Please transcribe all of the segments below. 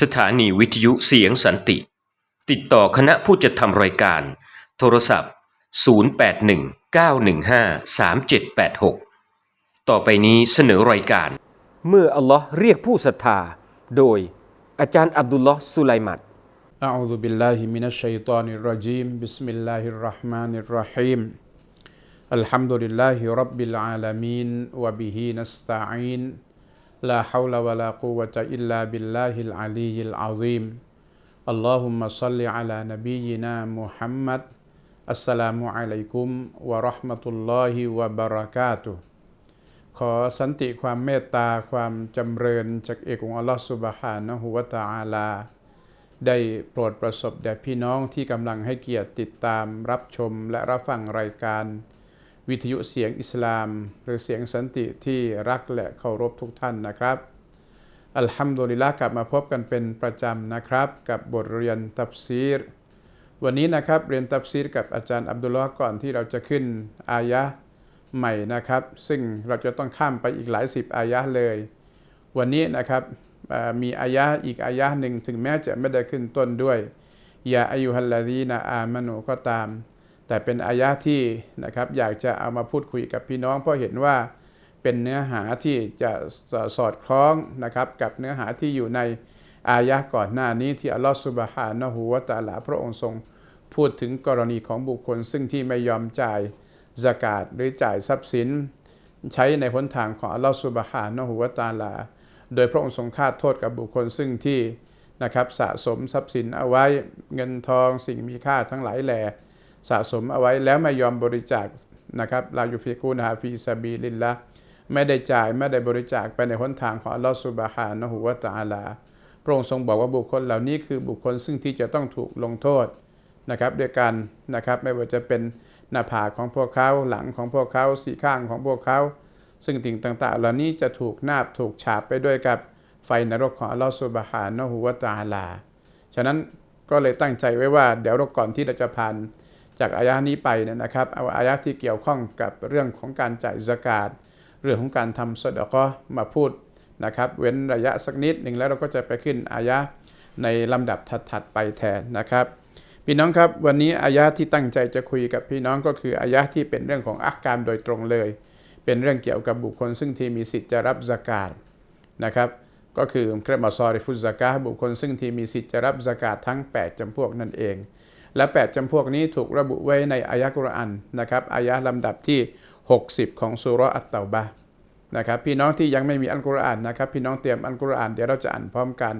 สถานีวิทยุเสียงสันติ ติดต่อคณะผู้จัดทำรายการ โทรศัพท์ 0819153786 ต่อไปนี้เสนอรายการ เมื่ออัลลอฮ์เรียกผู้ศรัทธา โดยอาจารย์อับดุลลอฮ์สุไลมัด أعوذ بالله من الشيطان الرجيم بسم الله الرحمن الرحيم الحمد لله رب العالمين وبه نستعين لا حول ولا قوة إلا بالله العلي العظيم اللهم صل على نبينا محمد السلام عليكم ورحمة الله وبركاته ขอสันติความเมตตาความจำเริญจากเอกองอัลลอฮฺสุบฮานะฮูวะตาอาลา ได้โปรดประสบแด่พี่น้องที่กำลังให้เกียรติติดตามรับชมและรับฟังรายการ วิทยุเสียงอิสลาม หรือเสียงสันติที่รักและเคารพทุกท่านนะครับอัลฮัมดุลิลละกลับมาพบกันเป็นประจำนะครับ กับบทเรียนตับซีร วันนี้นะครับเรียนตับซีรกับอาจารย์อับดุลลอฮ์ก่อนที่เราจะขึ้นอายะใหม่นะครับ ซึ่งเราจะต้องข้ามไปอีกหลายสิบอายะเลย วันนี้นะครับมีอายะอีกอายะหนึ่งถึงแม้จะไม่ได้ขึ้นต้นด้วยยาอายุฮัลลาดีนาอามานูก็ตาม แต่เป็นอายะที่นะครับอยากจะเอามาพูดคุยกับพี่น้อง เพราะเห็นว่าเป็นเนื้อหาที่จะสอดคล้องนะครับกับเนื้อหาที่อยู่ในอายะก่อนหน้านี้ที่อัลลอฮฺสุบฮานะฮูวะตาลาพระองค์ทรงพูดถึงกรณีของบุคคล ซึ่งที่ไม่ยอมจ่ายสกาดหรือจ่ายทรัพย์สิน ใช้ในหนทางของอัลลอฮฺสุบฮานะฮูวะตาลา โดยพระองค์ทรงคาดโทษกับบุคคลซึ่งที่นะครับสะสมทรัพย์สินเอาไว้เงินทองสิ่งมีค่าทั้งหลายแหล่ สะสมเอาไว้แล้วไม่ยอมบริจาคนะครับลายูฟิกูนาฟีซาบีลินละไม่ได้จ่ายไม่ได้บริจาคไปในหนทางของอัลลอฮฺสุบฮานะฮูวะตะอาลาพระองค์ทรงบอกว่าบุคคลเหล่านี้คือบุคคลซึ่งที่จะต้องถูกลงโทษนะครับด้วยกันนะครับไม่ว่าจะเป็นหน้าผากของพวกเขาหลังของพวกเขาสีข้างของพวกเขาซึ่งสิ่งต่างๆ เหล่านี้จะถูกนาบถูกฉาบไปด้วยกับไฟนรกของอัลลอฮฺสุบฮานะฮูวะตะอาลา ฉะนั้นก็เลยตั้งใจไว้ว่าเดี๋ยวเราก่อนที่เราจะผ่าน จากอายะนี้ไปเนี่ยนะครับเอาอายะที่เกี่ยวข้องกับเรื่องของการจ่ายสกาดเรื่องของการทำสดก็มาพูดนะครับเว้นระยะสักนิดหนึ่งแล้วเราก็จะไปขึ้นอายะในลำดับถัดๆไปแทนนะครับ พี่น้องครับวันนี้อายะที่ตั้งใจจะคุยกับพี่น้องก็คืออายะที่เป็นเรื่องของอักการโดยตรงเลย เป็นเรื่องเกี่ยวกับบุคคล ซึ่งที่มีสิทธิ์จะรับสกาดนะครับก็คือเครมอซอริฟุซากาบุคคลซึ่งที่มีสิทธิ์จะรับสกาดทั้ง 8จำพวกนั่นเอง และ 8จำพวกนี้ถูกระบุไว้ในอายะกุรอานนะครับอายะลำดับที่ 60 ของสุร์อัตเตาบะนะครับพี่น้องที่ยังไม่มีอัลกุรอานนะครับพี่น้องเตรียมอัลกุรอานเดี๋ยวเราจะอ่านพร้อมกัน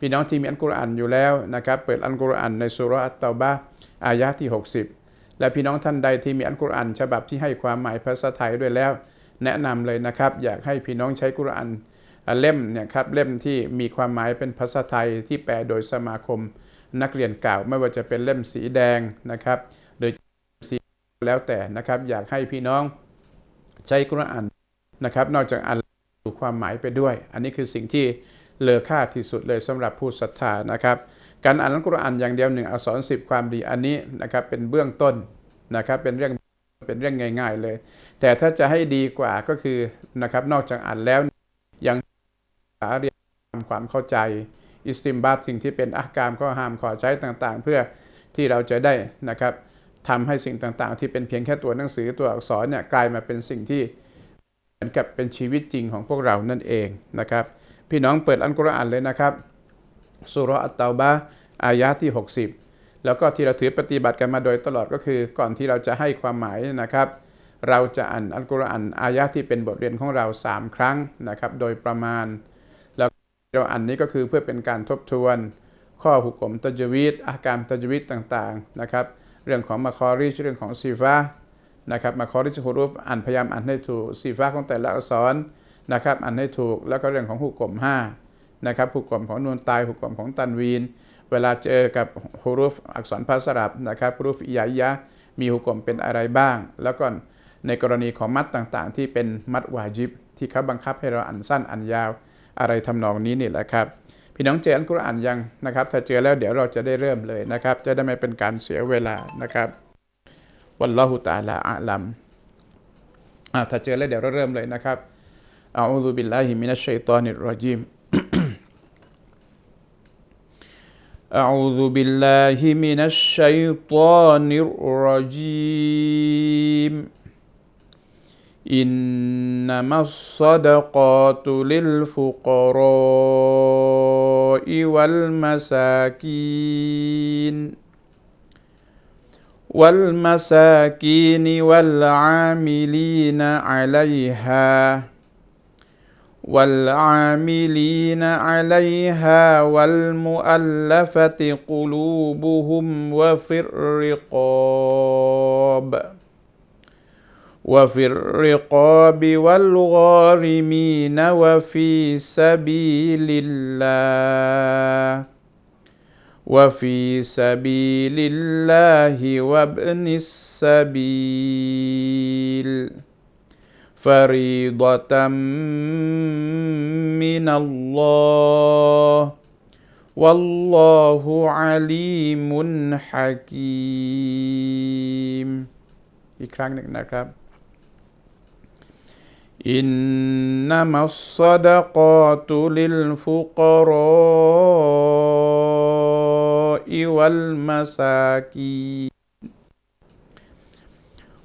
พี่น้องที่มีอัลกุรอานอยู่แล้วนะครับเปิดอัลกุรอานในสุร์อัตเตาบะอายะที่ 60 และพี่น้องท่านใดที่มีอัลกุรอานฉบับที่ให้ความหมายภาษาไทยด้วยแล้ว แนะนำเลยนะครับอยากให้พี่น้องใช้กุรอานเล่มเนี่ยครับเล่มที่มีความหมายเป็นภาษาไทยที่แปลโดยสมาคม นักเรียนเก่าไม่ว่าจะเป็นเล่มสีแดงนะครับโดยสีแล้วแต่นะครับ อยากให้พี่น้องใช้กุรอานนะครับ นอกจากอ่านดูความหมายไปด้วย อันนี้คือสิ่งที่เลอค่าที่สุดเลยสำหรับผู้ศรัทธานะครับ การอ่านอัลกุรอานอย่างเดียวหนึ่งอักษรสิบความดีอันนี้นะครับเป็นเบื้องต้นนะครับเป็นเรื่องเป็นเรื่องง่าย ๆเลย แต่ถ้าจะให้ดีกว่าก็คือนะครับนอกจากอ่านแล้วยังหาเรียนทำความเข้าใจ อิสติมบัตสิ่งที่เป็นอัการข้อห้ามขอใช้ต่างๆ เพื่อที่เราจะได้นะครับทำให้สิ่งต่างๆ ที่เป็นเพียงแค่ตัวหนังสือตัวอักษรเนี่ยกลายมาเป็นสิ่งที่เหมือนกับเป็นชีวิตจริงของพวกเรานั่นเองนะครับ พี่น้องเปิดอัลกุรอานเลยนะครับสุรอัตตาบะอายะที่ 60 แล้วก็ที่เราถือปฏิบัติกันมาโดยตลอดก็คือ ก่อนที่เราจะให้ความหมายนะครับ เราจะอ่านอัลกุรอานอายะที่เป็นบทเรียนของเรา 3 ครั้งนะครับ โดยประมาณ เราอ่านนี้ก็คือเพื่อเป็นการทบทวน ข้อหุกกมตัจวีดอาการตัจวีดต่างๆนะครับ เรื่องของมาคอริชเรื่องของซีฟ้านะครับมาคอริชฮุรุฟอ่านพยายามอ่านให้ถูกซีฟ้าของแต่ละอักษรนะครับอ่านให้ถูกแล้วก็เรื่องของหุกกลม5นะครับหุกกลมของนูนตายหุกกลมของตันวีน เวลาเจอกับฮุรุฟอักษรภาษารับนะครับฮุรุฟอิยายะมีหุกกลมเป็นอะไรบ้าง แล้วก็ในกรณีของมัดต่างๆ ที่เป็นมัดวาจิบ ที่เขาบังคับให้เราอ่านสั้นอ่านยาว อะไรทำนองนี้นี่แหละครับ พี่น้องเจออัลกุรอานยังนะครับ ถ้าเจอแล้วเดี๋ยวเราจะได้เริ่มเลยนะครับ จะได้ไม่เป็นการเสียเวลานะครับวัลลอฮุตาลาอัลัมอ่าถ้าเจอแล้วเดี๋ยวเราเริ่มเลยนะครับอาอูซุบิลลาฮิมินัชชัยตอนิรรอจีม أعوذ بالله من الشيطان الرجيم إنما الصدقات للفقراء والمساكين والمساكين والعاملين عليها والعاملين عليها والمؤلفة قلوبهم وفي الرقاب. وفي الرقاب والغارمين وفي سبيل الله وفي سبيل الله وابن السبيل فريضة من الله والله عليم حكيم อีกครั้งหนึ่งนะครับ إنما الصدقات للفقراء والمساكين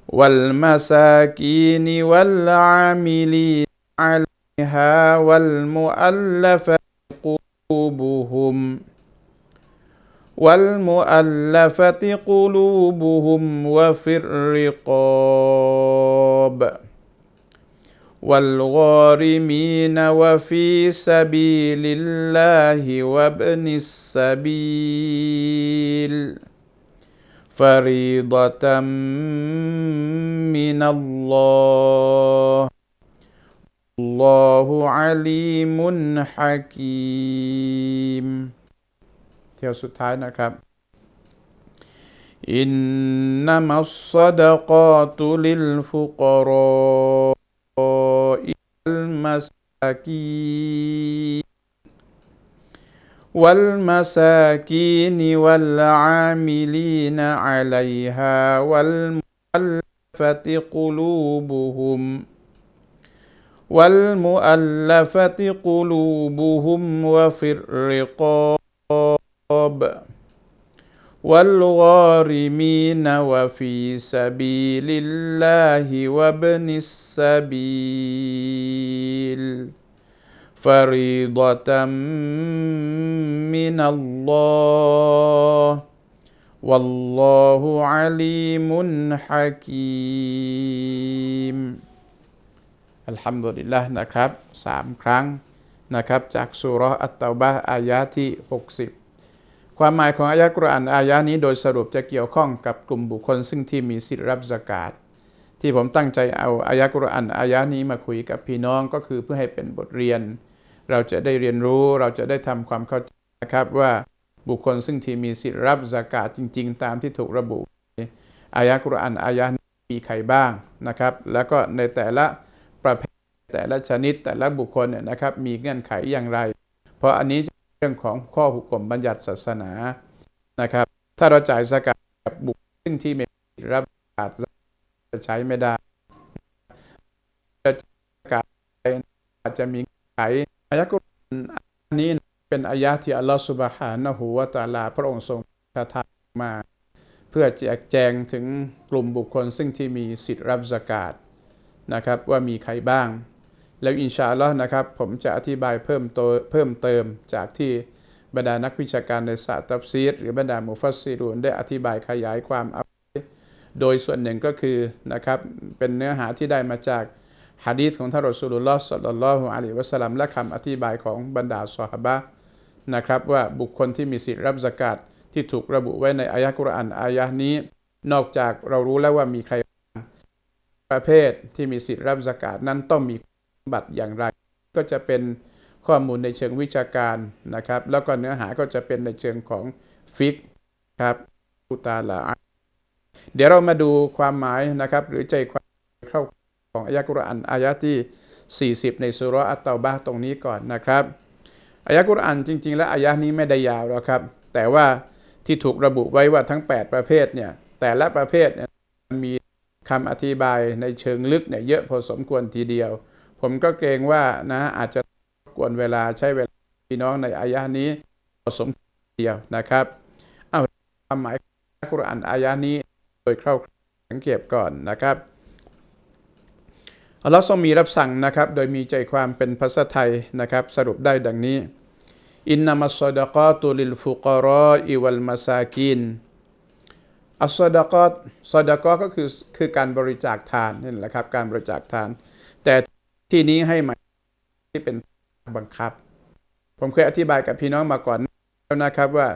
والمساكين والعاملين عليها والمؤلفة قلوبهم والمؤلفة قلوبهم وفي الرقاب. والغارمين وفي سبيل الله وابن السبيل فريضة من الله الله عليم حكيم เที่ยวสุดท้ายนะครับ อินน والمساكين والعاملين عليها والمؤلفة قلوبهم والمؤلفة قلوبهم وفي الرقاب. والغارمين وفي سبيل الله وابن السبيل فريضة من الله والله عليم حكيم อัลฮัมดุลิลละนะครับสามครั้งนะครับจากสุเราะห์อัตตาบะห์อายะที่ 60 ความหมายของอายะกุรอานอายะนี้โดยสรุปจะเกี่ยวข้องกับกลุ่มบุคคล ซึ่งที่มีสิทธิรับสกาดที่ผมตั้งใจเอาอายะกุรอานอายะนี้มาคุยกับพี่น้องก็คือเพื่อให้เป็นบทเรียน เราจะได้เรียนรู้เราจะได้ทำความเข้าใจนะครับว่าบุคคลซึ่งที่มีสิทธิรับสกาดจริง ๆ ตามที่ถูกระบุอายะกุรอานอายะนี้มีใครบ้างนะครับ แล้วก็ในแต่ละประเภทแต่ละชนิดแต่ละบุคคลเนี่ยนะครับมีเงื่อนไขอย่างไร เพราะอันนี้ เรื่องของข้อหุกกลมบัญญัติศาสนานะครับ ถ้าเราจ่ายสกัดกับบุคคลซึ่งที่ไม่รับสกัดจะใช้ไม่ได้จะสกัดอาจจะมีเงื่อนไขอายะกุรอนอันนี้เป็นอายะที่อัลลอฮฺสุบฮานะฮูวะตาลา พระองค์ทรงประทานมา เพื่อแจกแจงถึงกลุ่มบุคคลซึ่งที่มีสิทธิรับสกัดนะครับว่ามีใครบ้าง แล้วอินชาลอนะครับ ผมจะอธิบายเพิ่มโตเพิ่มเติมจากที่บรรดานักวิชาการในศาสตร์ตัฟซีรหรือบรรดามุฟัสซิรุนได้อธิบายขยายความเอาโดยส่วนหนึ่งก็คือนะครับเป็นเนื้อหาที่ได้มาจากฮะดีษของท่านรอสูลุลลอฮ์สัลลัลลอฮุอะลัยฮิวะสัลลัมและคำอธิบายของบรรดาซอฮาบะนะครับว่าบุคคลที่มีสิทธิ์รับสกัดที่ถูกระบุไว้ในอายะกุรอานอายะนี้ นอกจากเรารู้แล้วว่ามีใครประเภทที่มีสิทธิ์รับสกาดนั้นต้องมี บัตรอย่างไร ก็จะเป็นข้อมูลในเชิงวิชาการนะครับ แล้วก็เนื้อหาก็จะเป็นในเชิงของฟิกครับอุตาลาเดี๋ยวเรามาดูความหมายนะครับ หรือใจความเข้าของอายะกุรอานอายะที่ 40 ในสุร์อัตตาบะตรงนี้ก่อนนะครับอายะกุรอานจริง ๆ แล้วอายะนี้ไม่ได้ยาวแล้วครับ แต่ว่าที่ถูกระบุไว้ว่าทั้ง 8 ประเภทเนี่ยแต่ละประเภทเนี่ยมีคำอธิบายในเชิงลึกเนี่ยเยอะพอสมควรทีเดียว ผมก็เกรงว่านะอาจจะกวนเวลาใช้เวลาพี่น้องในอายะนี้พอสมเดียวนะครับเอาความหมายกุรอานอายะนี้โดยคร่าวๆสังเกตก่อนนะครับอัลลอฮ์ทรงมีรับสั่งนะครับ โดยมีใจความเป็นภาษาไทยนะครับ สรุปได้ดังนี้อินนามัสซดะกาตุลิลฟุกรออิวัลมาซากินอัสดะกอตซดะกอก็คือคือการบริจาคทานนี่แหละครับการบริจาคทาน ที่นี้ให้หมายที่เป็นบังคับ ผมเคยอธิบายกับพี่น้องมาก่อนแล้วนะครับว่า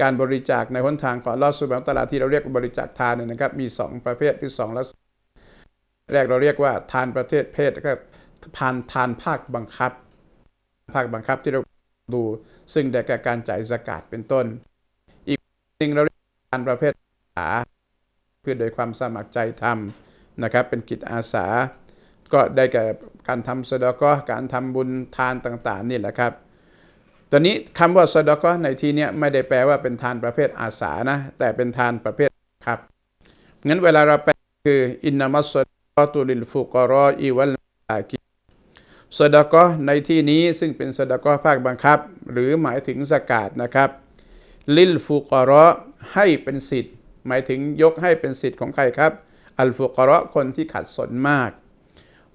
การบริจาคในหนทางของลอสุบานตลาที่เราเรียกว่าบริจาคทานเนี่ยนะครับ มี 2 ประเภทคือ2ลักษณะแรกเราเรียกว่าทานประเภทเพศก็ทานทานภาคบังคับ ภาคบังคับที่เราดู ซึ่งได้แก่การจ่ายสกาดเป็นต้น อีกหนึ่งเราเรียกทานประเภทอาคือโดยความสมัครใจทำนะครับ เป็นกิจอาสา ก็ได้แก่การทำสดอกอการทำบุญทานต่างๆนี่แหละครับตอนนี้คำว่าสดอกอในที่นี้ไม่ได้แปลว่าเป็นทานประเภทอาสานะแต่เป็นทานประเภทครับงั้นเวลาเราแปลคืออินนามัสสดอกอตุลิลฟุกรออีวัลอากิสดอกอในที่นี้ซึ่งเป็นสดอกอภาคบังคับ หรือหมายถึงสกาดนะครับ ลิลฟุกรอให้เป็นสิทธิ์ หมายถึงยกให้เป็นสิทธิ์ของใครครับ อัลฟุกรอคนที่ขัดสนมาก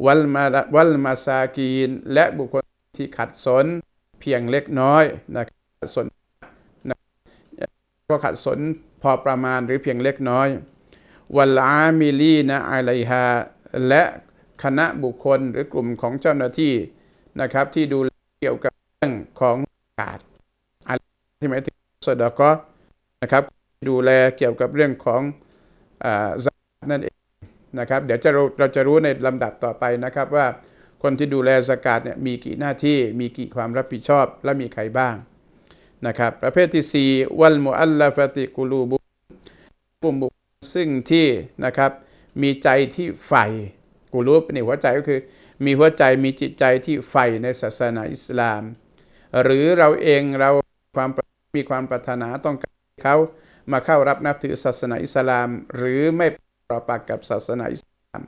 วัลมาวัลมาซากีน และบุคคลที่ขัดสนเพียงเล็กน้อยนะครับขัดสนนะก็ขัดสนพอประมาณหรือเพียงเล็กน้อย วัลอามิลีนะอไลฮาและคณะบุคคลหรือกลุ่มของเจ้าหน้าที่นะครับ ที่ดูเกี่ยวกับเรื่องของกาดอะไรที่หมายถึงสดก็นะครับ ดูแลเกี่ยวกับเรื่องของอ่ากาตนั่นเอง นะครับ เดี๋ยวจะเราเราจะรู้ในลำดับต่อไปนะครับว่าคนที่ดูแลสกาดเนี่ยมีกี่หน้าที่มีกี่ความรับผิดชอบและมีใครบ้างนะครับประเภทที่ 4 วัลมุอัลลาฟติกุลูบุกลุ่มบุคซึ่งที่นะครับมีใจที่ใฝ่กุลูบนี่หัวใจก็คือ มีหัวใจมีจิตใจที่ใฝ่ในศาสนาอิสลาม หรือเราเองเราความมีความปรารถนาต้องการเขามาเข้ารับนับถือศาสนาอิสลาม หรือไม่ ต่อปากกับศาสนาอิสลาม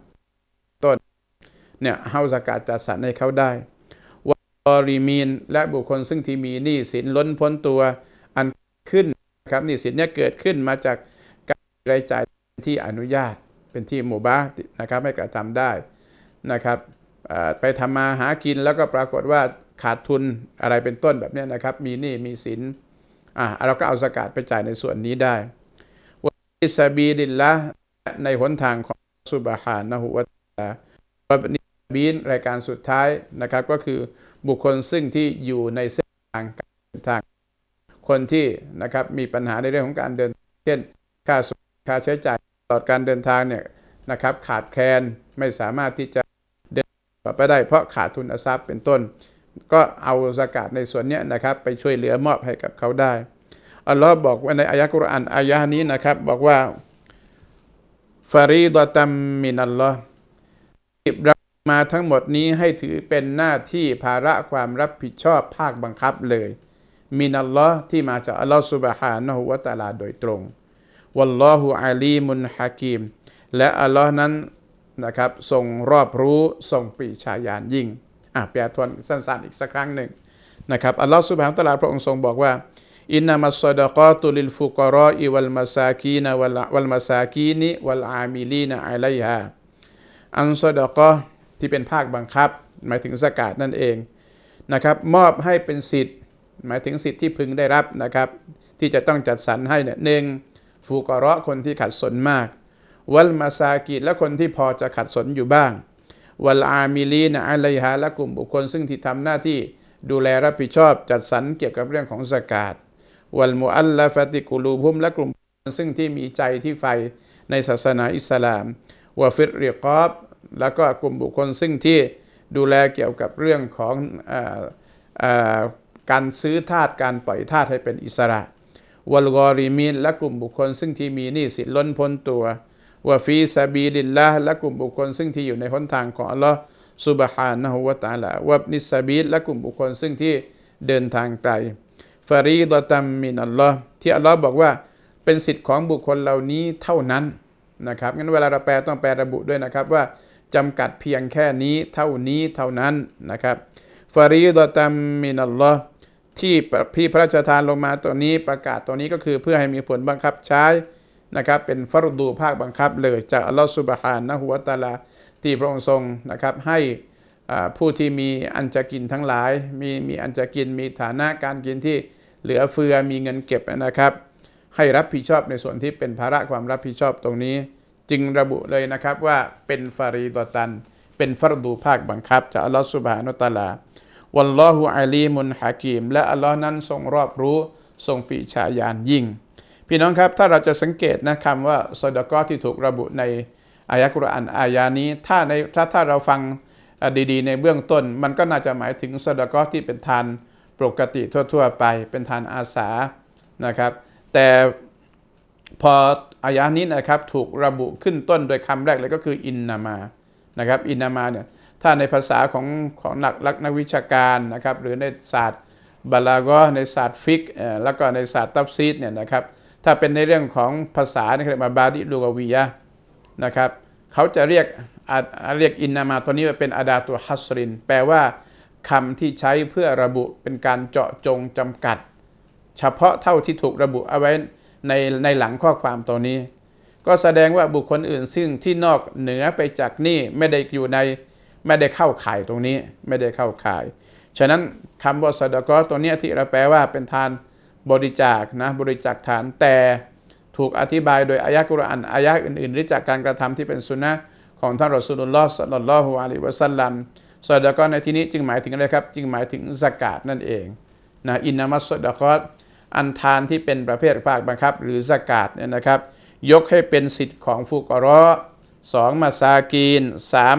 ต้นเนี่ยเฮาสกาดจัดสรรให้เขาได้วอริมีนและบุคคลซึ่งที่มีหนี้สินล้นพ้นตัวอันขึ้นนะครับหนี้สินเนี่ยเกิดขึ้นมาจากการรายจ่ายที่อนุญาตเป็นที่หมู่บ้านะครับให้กระทำได้นะครับไปทำมาหากินแล้วก็ปรากฏว่าขาดทุนอะไรเป็นต้นแบบนี้นะครับ มีหนี้มีสินอ่าเราก็เอาสกาดไปจ่ายในส่วนนี้ได้วิสบีดิลละ ในหนทางของสุบฮานะฮุวะตาวับนิบีนรายการสุดท้ายนะครับก็คือบุคคลซึ่งที่อยู่ในเส้นทางการเดินทาง คนที่นะครับมีปัญหาในเรื่องของการเดิน เช่น ค่าสุค่าใช้จ่ายตลอดการเดินทางเนี่ยนะครับขาดแคลนไม่สามารถที่จะเดินต่อไปได้ เพราะขาดทุนทรัพย์เป็นต้น ก็เอาสกาดในส่วนนี้นะครับไปช่วยเหลือมอบให้กับเขาได้อัลลอฮ์บอกว่าในอายะกุรอานอายะนี้นะครับบอกว่า ฟารีดตัมมินัลลอฮ์รับมาทั้งหมดนี้ให้ถือเป็นหน้าที่ภาระความรับผิดชอบภาคบังคับเลย มินัลลอฮ์ที่มาจากอัลลอฮ์สุบฮานะฮูวะตาลาโดยตรงวัลลอฮุอาลีมุนฮะกีม และอัลลอฮ์นั้นนะครับทรงรอบรู้ทรงปีชาญาณยิ่งอะแปลทวนสั้นๆอีกสักครั้งหนึ่งนะครับอัลลอฮ์สุบฮานะตะอาลาพระองค์ทรงบอกว่า อินนามัสซอดะกาตุลิลฟุกรออิวัลมาซากีนวัลวัลมาซากีนิวัลอามิลีนอะลัยฮาอันซอดะกอที่เป็นภาคบังคับ หมายถึงสกาดนั่นเองนะครับมอบให้เป็นสิทธิ์ หมายถึงสิทธิ์ที่พึงได้รับนะครับ ที่จะต้องจัดสรรให้เนี่ยหนึ่งฟูกรอคนที่ขัดสนมาก วัลมาซากีและคนที่พอจะขัดสนอยู่บ้าง วัลอามิลีนอะลัยฮาและกลุ่มบุคคลซึ่งที่ทำหน้าที่ดูแลรับผิดชอบจัดสรรเกี่ยวกับเรื่องของสกาด วัลมุอัลลฟติกุลูบุมและกลุ่ม ซึ่งที่มีใจที่ใฝ่ในศาสนาอิสลามวะฟิรริกอบแล้วก็กลุ่มบุคคลซึ่งที่ดูแลเกี่ยวกับเรื่องของออการซื้อทาสการปล่อยทาสให้เป็นอิสระวัลกอริมินและกลุ่มบุคคลซึ่งที่มีหนี้สินล้นพ้นตัววะฟีซาบีลิลละและกลุ่มบุคคลซึ่งที่อยู่ในหนทางของอัลลอฮ์ซุบฮานะฮูวะตาลาวะบนิสซาบีและกลุ่มบุคคลซึ่งที่เดินทางไกล ฟารีดตัมมินอัลลอฮ์ที่อัลลอฮ์บอกว่าเป็นสิทธิ์ของบุคคลเหล่านี้เท่านั้นนะครับงั้นเวลาเราแปลต้องแปลระบุด้วยนะครับว่าจำกัดเพียงแค่นี้เท่านี้เท่านั้นนะครับฟารีดตัมมินอัลลอฮ์ที่พี่พระราชทานลงมาตัวนี้ประกาศตัวนี้ก็คือเพื่อให้มีผลบังคับใช้นะครับเป็นฟรดูภาคบังคับเลยจากอัลลอฮฺสุบฮานะฮุวาตาลาที่พระองค์ทรงนะครับให้อ่าผู้ที่มีอันจะกินทั้งหลาย มีมีอันจะกินมีฐานะการกินที่ เหลือเฟือมีเงินเก็บนะครับ ให้รับผิดชอบในส่วนที่เป็นภาระความรับผิดชอบตรงนี้ จึงระบุเลยนะครับว่าเป็นฟารีดตัน เป็นฟรดูภาคบังคับจากอัลลอฮฺสุบฮานุตะอาลาวัลลอฮุอาลีมุนฮะกีมและอัลลอฮ์นั้นทรงรอบรู้ทรงปีชาญาณยิ่ง พี่น้องครับถ้าเราจะสังเกตนะคำว่าซอดกอที่ถูกระบุในอายะกุรอานอายานี้ ถ้าในถ้าถ้าเราฟังดีๆ ในเบื้องต้น มันก็น่าจะหมายถึงซอดกอที่เป็นทาน ปกติทั่ว ๆ ไปเป็นทานอาสานะครับ แต่พออายะนี้นะครับถูกระบุขึ้นต้นโดยคำแรกเลยก็คืออินนามานะครับอินนามาเนี่ยถ้าในภาษาของของนักลักนักวิชาการนะครับหรือในศาสตร์บาลากอในศาสตร์ฟิกแล้วก็ในศาสตร์ตัฟซีดเนี่ยนะครับถ้าเป็นในเรื่องของภาษาเนี่ยเรียกว่าบาดิลูกาวียะนะครับเขาจะเรียกเรียกอินนามาตัวนี้ว่าเป็นอาดาตัวฮัสริน แปลว่า คำที่ใช้เพื่อระบุเป็นการเจาะจงจำกัด เฉพาะเท่าที่ถูกระบุเอาไว้ในในหลังข้อความตัวนี้ ก็แสดงว่าบุคคลอื่นซึ่งที่นอกเหนือไปจากนี่ไม่ได้อยู่ในไม่ได้เข้าข่ายตรงนี้ไม่ได้เข้าข่าย ฉะนั้นคำว่าสดกอตัวนี้ที่เราแปลว่าเป็นทานบริจาคนะบริจาคทานแต่ถูกอธิบายโดยอายะกุรอานอายะอื่นๆ หรือจากการกระทำที่เป็นสุนนะของท่านรอสูลุลลอฮ์สัลลัลลอฮุอะลัยฮิวะสัลลัม สดกอในที่นี้จึงหมายถึงอะไรครับ จึงหมายถึงสกาดนั่นเองนะอินนามัสสดกออันทานที่เป็นประเภทภาคบังคับ หรือสกาดเนี่ยนะครับ ยกให้เป็นสิทธิ์ของฟุกรอสองมาซากีนสาม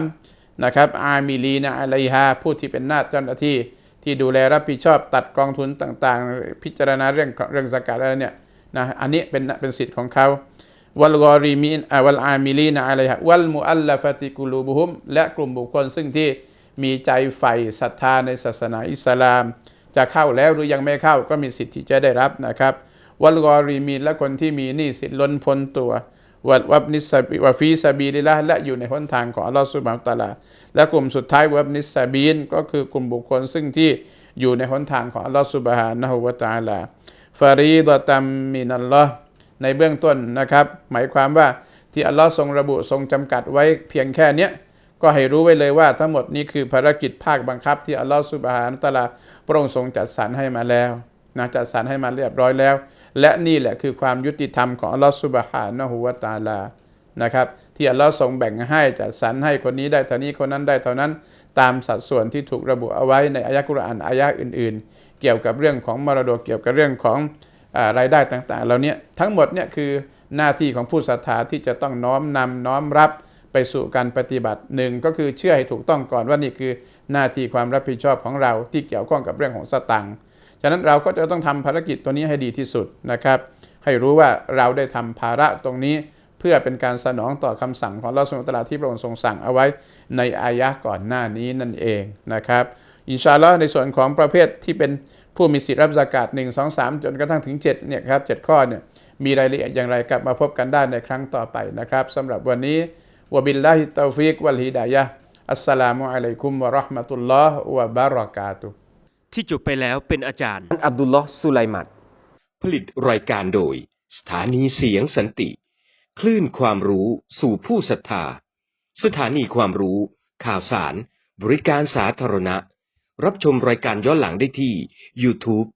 นะครับอามิลีนะอะลัยฮาผู้ที่เป็นหน้าเจ้าหน้าที่ที่ดูแลรับผิดชอบตัดกองทุนต่างๆ พิจารณาเรื่องเรื่องสกาดอะไรเนี่ยนะอันนี้เป็นเป็นสิทธิ์ของเขาวัลกอรีมีนอ่าวัลอามิลีนะอะลัยฮะวัลมุอัลลฟติกุลูบุฮุมและกลุ่มบุคคลซึ่งที่ มีใจใฝ่ศรัทธาในศาสนาอิสลาม จะเข้าแล้วหรือยังไม่เข้าก็มีสิทธิ์ที่จะได้รับนะครับ วัลกอรีมีนและคนที่มีหนี้สินล้นพ้นตัววัดวับนิสบีวฟีซาบีลิละและอยู่ในหนทางของอัลลอฮฺสุบฮานตะลา และกลุ่มสุดท้ายวับนิสบีนก็คือกลุ่มบุคคลซึ่งที่อยู่ในหนทางของอัลลอฮฺสุบฮานะฮูวะตาลาฟารีดตัมมินัลลอฮ์ในเบื้องต้นนะครับ หมายความว่าที่อัลลอฮ์ทรงระบุทรงจำกัดไว้เพียงแค่เนี้ย ก็ให้รู้ไว้เลยว่าทั้งหมดนี้คือภารกิจภาคบังคับที่อัลลอฮฺสุบฮานะตะลาพระองค์ทรงจัดสรรให้มาแล้วนะจัดสรรให้มาเรียบร้อยแล้ว และนี่แหละคือความยุติธรรมของอัลลอฮฺสุบฮานะฮูวะตาลานะครับที่อัลลอฮ์ทรงแบ่งให้จัดสรรให้คนนี้ได้เท่านี้คนนั้นได้เท่านั้น ตามสัดส่วนที่ถูกระบุเอาไว้ในอายะกุรอานอายะอื่น ๆ เกี่ยวกับเรื่องของมรดกเกี่ยวกับเรื่องของอรายได้ต่างๆเหล่านี้ทั้งหมดเนี่ยคือหน้าที่ของผู้ศรัทธาที่จะต้องน้อมนำน้อมรับ ไปสู่การปฏิบัติหนึ่งก็คือเชื่อให้ถูกต้องก่อนว่านี่คือหน้าที่ความรับผิดชอบของเราที่เกี่ยวข้องกับเรื่องของสตังค์ฉะนั้นเราก็จะต้องทำภารกิจตัวนี้ให้ดีที่สุดนะครับ ให้รู้ว่าเราได้ทำภาระตรงนี้เพื่อเป็นการสนองต่อคำสั่งของลอสุลตลาที่พระองค์ทรงสั่งเอาไว้ในอายะก่อนหน้านี้นั่นเองนะครับ อินชาลอในส่วนของประเภทที่เป็นผู้มีสิทธิรับสกาด1 2 3 จนกระทั่งถึง7เนี่ยครับ7ข้อเนี่ยมีรายละเอียดอย่างไรกลับมาพบกันได้ในครั้งต่อไปนะครับสำหรับวันนี้ วะบิลลาฮิตตาฟิกวัลฮิดายะห์อัสสลามุอะลัยกุมวะเราะห์มะตุลลอฮ์วะบารอกาตุฮ์ที่จบไปแล้วเป็นอาจารย์อับดุลลอฮ์สุไลมัดผลิตรายการโดย สถานีเสียงสันติ คลื่นความรู้สู่ผู้ศรัทธา สถานีความรู้ ข่าวสาร บริการสาธารณะ รับชมรายการย้อนหลังได้ที่ YouTube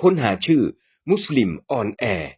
ค้นหาชื่อมุสลิมออนแอร์